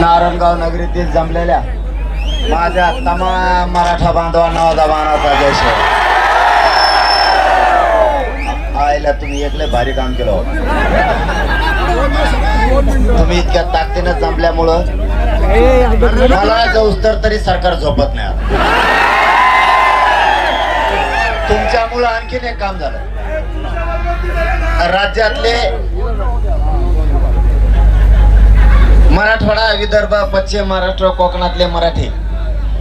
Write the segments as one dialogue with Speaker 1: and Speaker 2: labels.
Speaker 1: नारायणगाव नगरीतील जमलेल्या माझ्या तमाम मराठा बांधवांना माझा मानाचा जय आईला तुम्ही एकले भारी काम केलं तुम्ही इतक्या ताकदीनं जमल्यामुळं मला जाऊस तरी सरकार झोपत नाही तुमच्यामुळं आणखीन एक काम झालं. राज्यातले मराठवाडा विदर्भ पश्चिम महाराष्ट्र कोकणातले मराठी.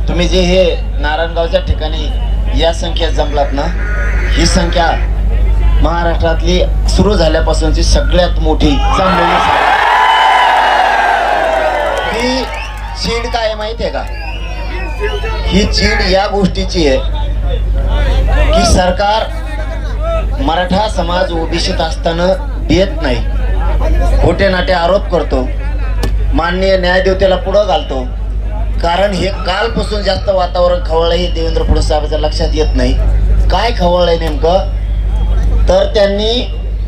Speaker 1: तुम्ही जे हे नारायणगावच्या ठिकाणी या संख्या जमलात ना ही संख्या महाराष्ट्रातली सुरू झाल्यापासूनची सगळ्यात मोठी जमलेली ही चीड काय माहिती आहे का? ही चीड या गोष्टीची आहे की सरकार मराठा समाज ओबीसीत असताना देत नाही. खोटे नाटे आरोप करतो. माननीय न्यायदेवतेला पुढं घालतो. कारण हे कालपासून जास्त वातावरण खवळलं हे देवेंद्र फडणवीस साहेबांच्या लक्षात येत नाही. काय खवळलंय नेमकं? तर त्यांनी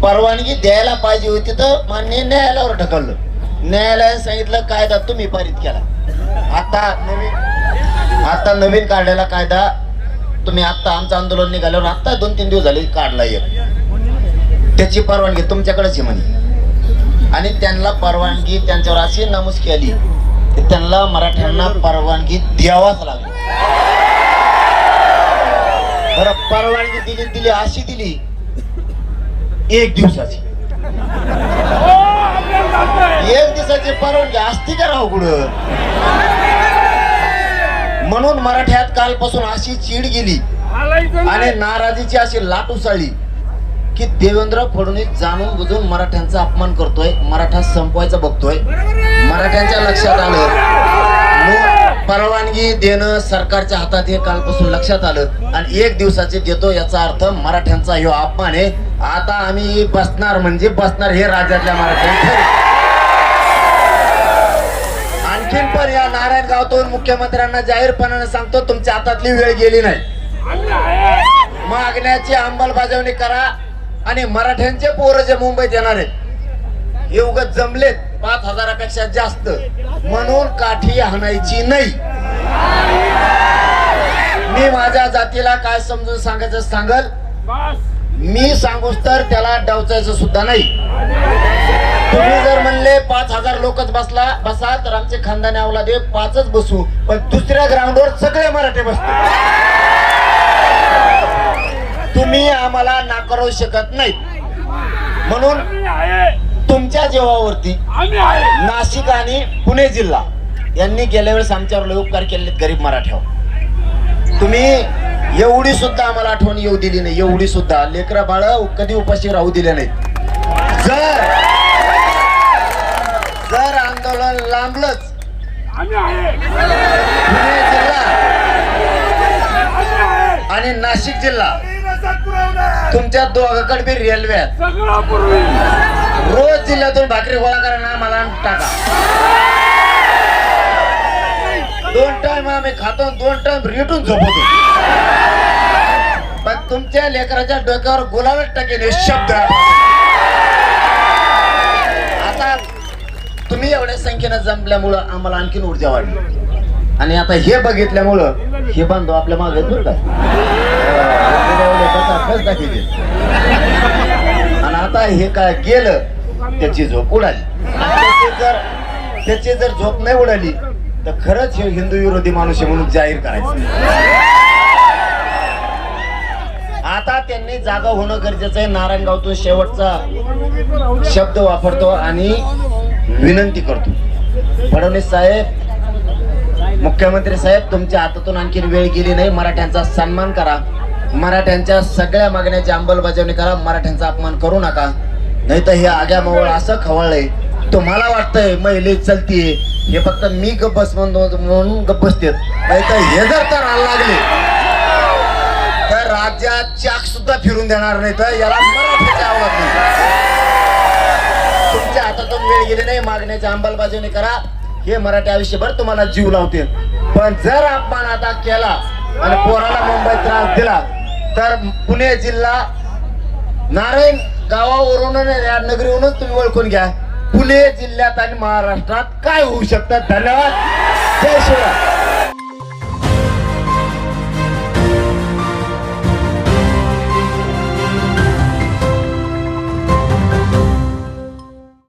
Speaker 1: परवानगी द्यायला पाहिजे होती तर मान्य न्यायालयावर ढकललं. न्यायालयाने सांगितलं कायदा तुम्ही पारित केला. आता नवीन आता नवीन काढलेला कायदा तुम्ही आता आमचं आंदोलन निघाल्यावर आता दोन तीन दिवस झाले काढला एक. त्याची परवानगी तुमच्याकडेच आहे म्हणे. आणि त्यांना परवानगी त्यांच्यावर अशी नमूद केली की त्यांना मराठ्यांना परवानगी द्यावाच लागली. बरं परवानगी दिली दिली अशी दिली एक दिवसाची. एक दिवसाची परवानगी असती का राहू कुठं? म्हणून मराठ्यात कालपासून अशी चीड गेली आणि नाराजीची अशी लाट उसळली. की देवेंद्र फडणवीस जाणून बुजून मराठ्यांचा अपमान करतोय मराठा संपवायचा बघतोय. मराठ्यांच्या लक्षात आलं. मग परवानगी देणं सरकारच्या हातात हे कालपासून लक्षात आलं. आणि एक दिवसाचे देतो याचा अर्थ मराठ्यांचा ह्यो अपमान आहे. आता आम्ही बसणार म्हणजे बसणार हे राज्यातल्या मराठ्यांचे आणखीन पण या नारायण गावतून मुख्यमंत्र्यांना जाहीरपणाने सांगतो तुमच्या हातातली वेळ गेली नाही. मागण्याची अंमलबजावणी करा. आणि मराठ्यांचे पोरं जे मुंबईत येणार आहेत हे उगत जमलेत. पाच हजारापेक्षा जास्त. म्हणून काठी हाणायची नाही. मी माझ्या जातीला काय समजून सांगायचं सांगल? मी सांगूस तर त्याला डावचायचं सुद्धा नाही. तुम्ही जर म्हणले पाच हजार लोकच बसला बसा तर आमचे खानदान आवला दे पाचच बसू. पण दुसऱ्या ग्राउंडवर सगळे मराठी बसतो तुम्ही आम्हाला नाकारू शकत नाही म्हणून तुमच्या जीवावरती नाशिक आणि पुणे जिल्हा यांनी गेल्या वेळेस आमच्यावर लय उपकार केलेत गरीब मराठ्यावर. तुम्ही एवढी सुद्धा आम्हाला आठवण येऊ दिली नाही एवढी सुद्धा. लेकरा बाळ कधी उपाशी राहू दिले नाही जर जर आंदोलन लांबलंच पुणे जिल्हा आणि नाशिक जिल्हा तुमच्या दोघाकडे बी रेल्वे आहेत. रोज जिल्ह्यातून भाकरी गोळा करा ना मला टाका. दोन टाइम आम्ही खातो दोन टाइम रिटून झोपतो. पण तुमच्या लेकराच्या डोक्यावर गुलालच टाकेल शब्द. आता तुम्ही एवढ्या संख्येनं जमल्यामुळं आम्हाला आणखीन ऊर्जा वाढली. आणि आता हे बघितल्यामुळं हे बांधव आपल्या मागे बरं का? दाखवते. आणि आता हे काय गेलं त्याची झोप उडाली. जर त्याची जर झोप नाही उडाली तर खरंच हे हिंदू विरोधी माणूस आहे म्हणून जाहीर करायचं. आता त्यांनी जागा होणं गरजेचं आहे. नारायणगावतून शेवटचा शब्द वापरतो आणि विनंती करतो. फडणवीस साहेब मुख्यमंत्री साहेब तुमच्या हातातून आणखीन वेळ गेली नाही. मराठ्यांचा सन्मान करा. मराठ्यांच्या सगळ्या मागण्याची अंमलबजावणी करा. मराठ्यांचा अपमान करू नका. नाही तर हे आग्या मावळ असं खवळलंय. तुम्हाला वाटतंय महिले चलतीये हे फक्त मी गप्पस म्हणून म्हणून नाही तर हे जर तर लागले तर राज्यात चाक सुद्धा फिरून देणार नाही. तर याला मराठीची आवडत नाही. तुमच्या हातातून वेळ गेली नाही. मागण्याची अंमलबजावणी करा. हे मराठी आयुष्यभर तुम्हाला जीव लावतील. पण जर अपमान आता केला आणि पोराला मुंबईत त्रास दिला तर पुणे जिल्हा नारायण गावावरून या नगरीवरूनच तुम्ही ओळखून घ्या. पुणे जिल्ह्यात आणि महाराष्ट्रात काय होऊ शकतं? धन्यवाद. जय शिवराय.